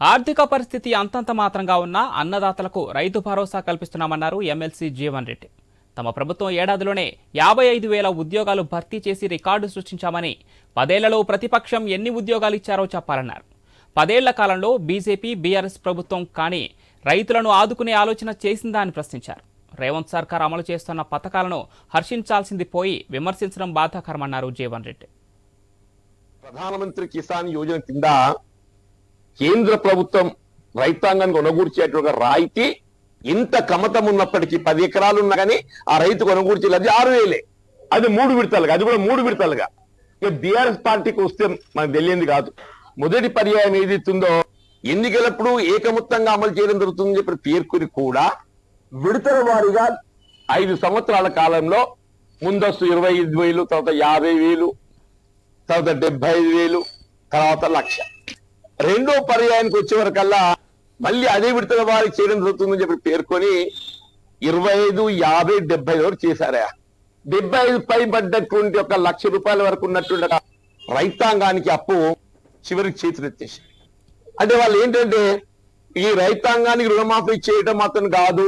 ఆర్థిక పరిస్థితి అంతంత మాత్రంగా ఉన్న అన్నదాతలకు రైతు భరోసా కల్పిస్తున్నామన్నారు ఎమ్మెల్సీ జీవన్ రెడ్డి. తమ ప్రభుత్వం ఏడాదిలోనే యాభై ఐదు వేల ఉద్యోగాలు భర్తీ చేసి రికార్డు సృష్టించామని పదేళ్ళలో ప్రతిపక్షం ఎన్ని ఉద్యోగాలు ఇచ్చారో చెప్పాలన్నారు. పదేళ్ళ కాలంలో బీజేపీ బీఆర్ఎస్ ప్రభుత్వం కానీ రైతులను ఆదుకునే ఆలోచన చేసిందా అని ప్రశ్నించారు. రేవంత్ సర్కార్ అమలు చేస్తున్న పథకాలను హర్షించాల్సింది పోయి విమర్శించడం బాధాకరమన్నారు జీవన్ రెడ్డి. ప్రధానమంత్రి కిసాన్ యోజన కింద కేంద్ర ప్రభుత్వం రైతాంగానికి కొనగూర్చేటువంటి రాయితీ ఇంత కమతం ఉన్నప్పటికీ పది ఎకరాలు ఉన్నా కానీ ఆ రైతు కొనగూర్చేది అది ఆరు వేలే. అది మూడు విడతలుగా అది కూడా మూడు విడతలుగా. ఇక బీఆర్ఎస్ పార్టీకి వస్తే మనకు తెలియంది కాదు. మొదటి పర్యాయం ఏదైతుందో ఎన్నికలప్పుడు ఏకమొత్తంగా అమలు చేయడం జరుగుతుందని చెప్పి పేర్కొని కూడా విడతల వారిగా ఐదు సంవత్సరాల కాలంలో ముందస్తు ఇరవై ఐదు వేలు తర్వాత యాభై వేలు తర్వాత డెబ్బై ఐదు వేలు తర్వాత లక్ష. రెండో పర్యాయానికి వచ్చే వరకల్లా మళ్ళీ అదే విడతల వారికి చేయడం జరుగుతుందని చెప్పి పేర్కొని ఇరవై ఐదు యాభై డెబ్బై వరకు చేశారా? డెబ్బై ఐదు పై పడ్డటువంటి ఒక లక్ష రూపాయల వరకు ఉన్నటువంటి రైతాంగానికి అప్పు చివరికి చేతులు అంటే వాళ్ళు ఏంటంటే ఈ రైతాంగానికి రుణమాఫీ చేయడం మాత్రం కాదు